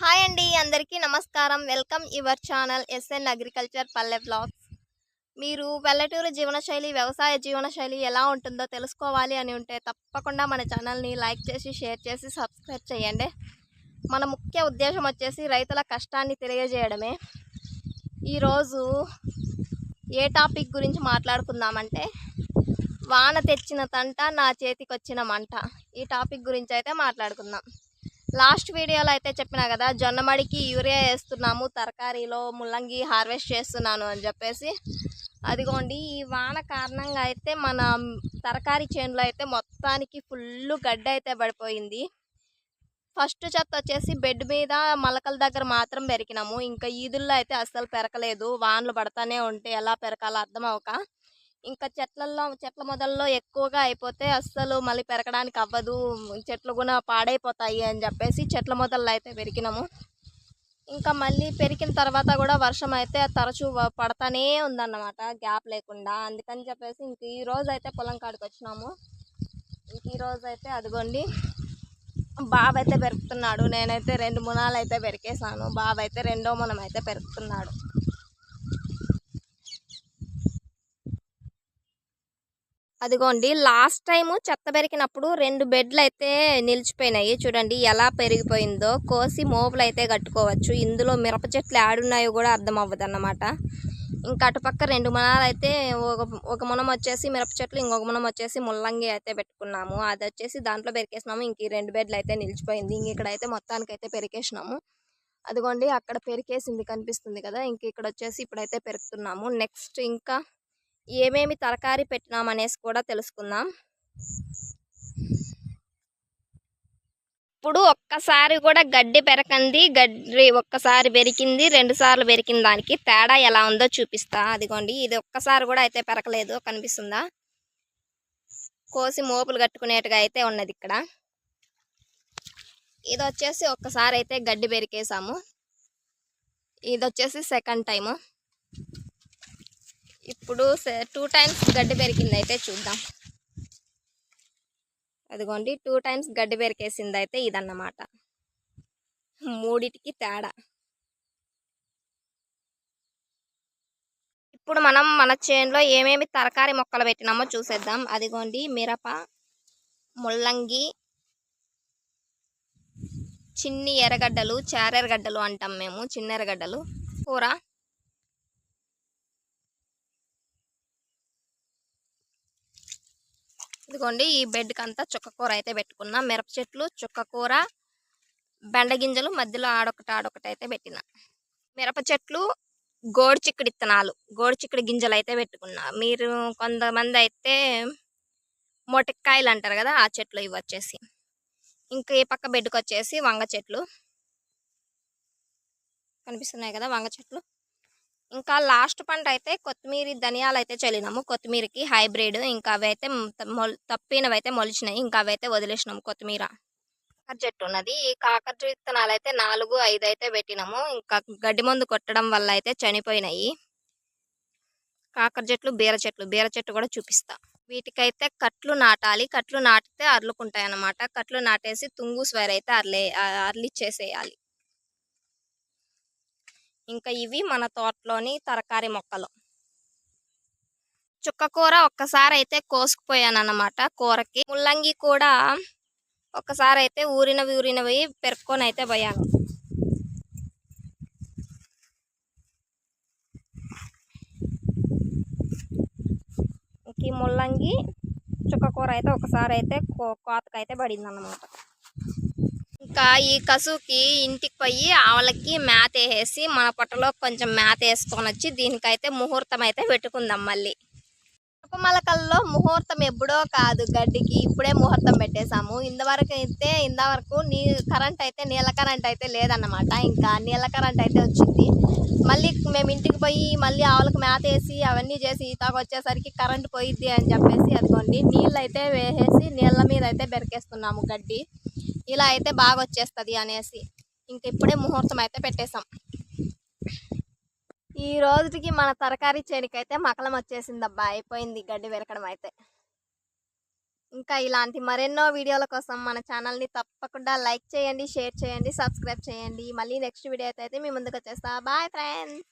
Hi అండి అందరికీ నమస్కారం. Welcome your channel S N agriculture Palle blogs. మీరు పల్లెటూరు జీవనశైలి వ్యవసాయ జీవనశైలి ఎలా ఉంటుందో తెలుసుకోవాలి అని ఉంటే తప్పకుండా మన ఛానల్ని లైక్ చేసి షేర్ చేసి సబ్స్క్రైబ్ చేయండి. మన ముఖ్య ఉద్దేశం వచ్చేసి రైతుల కష్టాన్ని తెలియజేయడమే. ఈరోజు ఏ టాపిక్ గురించి మాట్లాడుకుందామంటే వాన తెచ్చిన తంట నా చేతికి వచ్చిన మంట. ఈ టాపిక్ గురించి అయితే మాట్లాడుకుందాం. లాస్ట్ వీడియోలో అయితే చెప్పినా కదా జొన్నమడికి యూరియా వేస్తున్నాము తరకారీలో ముల్లంగి హార్వెస్ట్ చేస్తున్నాను అని చెప్పేసి. అదిగోండి ఈ వాన కారణంగా అయితే మన తరకారీ చేనులో అయితే మొత్తానికి ఫుల్ గడ్డ అయితే పడిపోయింది. ఫస్ట్ చెత్త వచ్చేసి బెడ్ మీద మలకల దగ్గర మాత్రం పెరికినాము ఇంకా ఈదుల్లో అయితే అస్సలు పెరకలేదు. వానలు పడతానే ఉంటే ఎలా పెరకాలో అర్థం అవక. ఇంకా చెట్లల్లో చెట్ల మొదల్లో ఎక్కువగా అయిపోతే అస్సలు మళ్ళీ పెరగడానికి అవ్వదు. చెట్లు కూడా పాడైపోతాయి అని చెప్పేసి చెట్ల మొదల్లో అయితే పెరికినాము ఇంకా మళ్ళీ పెరికిన తర్వాత కూడా వర్షం అయితే తరచూ పడతానే ఉందన్నమాట గ్యాప్ లేకుండా. అందుకని చెప్పేసి ఇంక ఈ రోజు అయితే పొలం కాడికి వచ్చినాము. ఇంక ఈ రోజు అయితే అదిగోండి బాబు అయితే పెరుకుతున్నాడు నేనైతే రెండు మునాలు అయితే పెరికేసాను బాబు అయితే రెండో మునం అయితే పెరుకుతున్నాడు అదిగోండి లాస్ట్ టైం చెత్త పెరికినప్పుడు రెండు బెడ్లు అయితే నిలిచిపోయినాయి. చూడండి ఎలా పెరిగిపోయిందో. కోసి మోపులు అయితే కట్టుకోవచ్చు. ఇందులో మిరప చెట్లు ఆడున్నాయో కూడా అర్థం అవ్వదు అన్నమాట ఇంకా అటుపక్క రెండు మునాలు అయితే ఒక ఒక మునం వచ్చేసి మిరప చెట్లు ఇంకొక మునం వచ్చేసి ముల్లంగి అయితే పెట్టుకున్నాము. అది వచ్చేసి దాంట్లో పెరికేసినాము. ఇంక రెండు బెడ్లు అయితే నిలిచిపోయింది. ఇంక ఇక్కడైతే మొత్తానికైతే మొత్తానికి అయితే పెరికేసినాము. అదిగోండి అక్కడ పెరికేసింది కనిపిస్తుంది కదా. ఇంక ఇక్కడ వచ్చేసి ఇప్పుడైతే పెరుకుతున్నాము నెక్స్ట్ ఇంకా ఏమేమి తరకారీ పెట్టినాం అనేసి కూడా తెలుసుకుందాం. ఇప్పుడు ఒక్కసారి కూడా గడ్డి పెరకంది గడ్డి ఒక్కసారి పెరికింది రెండు సార్లు పెరికిన దానికి తేడా ఎలా ఉందో చూపిస్తా. అదిగోండి ఇది ఒక్కసారి కూడా అయితే పెరకలేదు కనిపిస్తుందా? కోసి మోపులు కట్టుకునేట్టుగా అయితే ఉన్నది ఇక్కడ. ఇది వచ్చేసి ఒక్కసారి అయితే గడ్డి పెరికేసాము. ఇది వచ్చేసి సెకండ్ టైము. ఇప్పుడు టూ టైమ్స్ గడ్డి పెరిగింది అయితే చూద్దాం. అదిగోండి టూ టైమ్స్ గడ్డి పెరికేసింది అయితే ఇదన్నమాట. మూడిటికి తేడా. ఇప్పుడు మనం మన చేనులో ఏమేమి తరకారీ మొక్కలు పెట్టినామో చూసేద్దాం. అదిగోండి మిరప ముల్లంగి చిన్ని ఎర్రగడ్డలు చారెరగడ్డలు అంటాం మేము చిన్న ఎర్రగడ్డలు కూర. ఇదిగోండి ఈ బెడ్కి అంతా చుక్కకూర అయితే పెట్టుకున్నా. మిరప చెట్లు చుక్కకూర బెండ గింజలు మధ్యలో ఆడొకటి ఆడొకటి అయితే పెట్టిన. మిరప చెట్లు గోడు చిక్కుడు ఇత్తనాలు గోడు చిక్కుడు గింజలు అయితే పెట్టుకున్నా. మీరు కొంతమంది అయితే మొటిక్కాయలు అంటారు కదా ఆ చెట్లు ఇవి వచ్చేసి. ఇంకా ఈ పక్క బెడ్కి వచ్చేసి వంగ చెట్లు. కనిపిస్తున్నాయి కదా వంగ చెట్లు? ఇంకా లాస్ట్ పంట అయితే కొత్తిమీర ధనియాలు అయితే చల్లినాము. కొత్తిమీరకి హైబ్రిడ్ ఇంకా అవైతే తప్పినవైతే తప్పినవి అయితే మొలిచినాయి. ఇంకా అవైతే వదిలేసినాము కొత్తిమీర. కాకర చెట్టు ఉన్నది. ఈ కాకర విత్తనాలు అయితే నాలుగు ఐదు అయితే పెట్టినాము. ఇంకా గడ్డి మందు కొట్టడం వల్ల అయితే చనిపోయినాయి. కాకర చెట్లు బీర చెట్లు బీర చెట్టు కూడా చూపిస్తా. వీటికైతే కట్లు నాటాలి. కట్లు నాటితే అర్లుకుంటాయి అన్నమాట కట్లు నాటేసి తుంగు స్వైర్ అయితే అర్లే అర్లిచ్చేసేయాలి. ఇంకా ఇవి మన తోటలోని తరకారీ మొక్కలు. చుక్కకూర ఒక్కసారి అయితే కోసుకుపోయాను అన్నమాట కూరకి. ముల్లంగి కూడా ఒక్కసారి అయితే ఊరినవి ఊరినవి పెరుక్కొని అయితే పోయాను ఈ ముల్లంగి చుక్కకూర అయితే ఒకసారి అయితే కో కోతకైతే పడింది అన్నమాట ఇంకా ఈ కసుకి ఇంటికి పోయి ఆవులకి మేత వేసి మన పొట్టలో కొంచెం మేత వేసుకొని వచ్చి దీనికైతే ముహూర్తం అయితే పెట్టుకుందాం మళ్ళీ. మలకల్లో ముహూర్తం ఎప్పుడో కాదు గడ్డికి ఇప్పుడే ముహూర్తం పెట్టేశాము. ఇంతవరకు అయితే ఇంతవరకు నీ కరెంట్ అయితే నీళ్ళ కరెంట్ అయితే లేదన్నమాట. ఇంకా నీళ్ళ కరెంట్ అయితే వచ్చింది. మళ్ళీ మేము ఇంటికి పోయి మళ్ళీ ఆవులకు మేత వేసి అవన్నీ చేసి ఈతాకు వచ్చేసరికి కరెంట్ పోయిద్ది అని చెప్పేసి అదిగోండి నీళ్ళు అయితే వేసేసి నీళ్ళ మీద అయితే బెరికేస్తున్నాము గడ్డి. ఇలా అయితే బాగా వచ్చేస్తుంది అనేసి ఇంక ఇప్పుడే ముహూర్తం అయితే పెట్టేశాం. ఈ రోజుకి మన తరకారీ చేనికైతే మకలం వచ్చేసింది అబ్బా అయిపోయింది గడ్డి వెరకడం అయితే. ఇంకా ఇలాంటి మరెన్నో వీడియోల కోసం మన ఛానల్ని తప్పకుండా లైక్ చేయండి షేర్ చేయండి సబ్స్క్రైబ్ చేయండి. మళ్ళీ నెక్స్ట్ వీడియో అయితే మీ ముందుకు వచ్చేస్తా. Bye friends!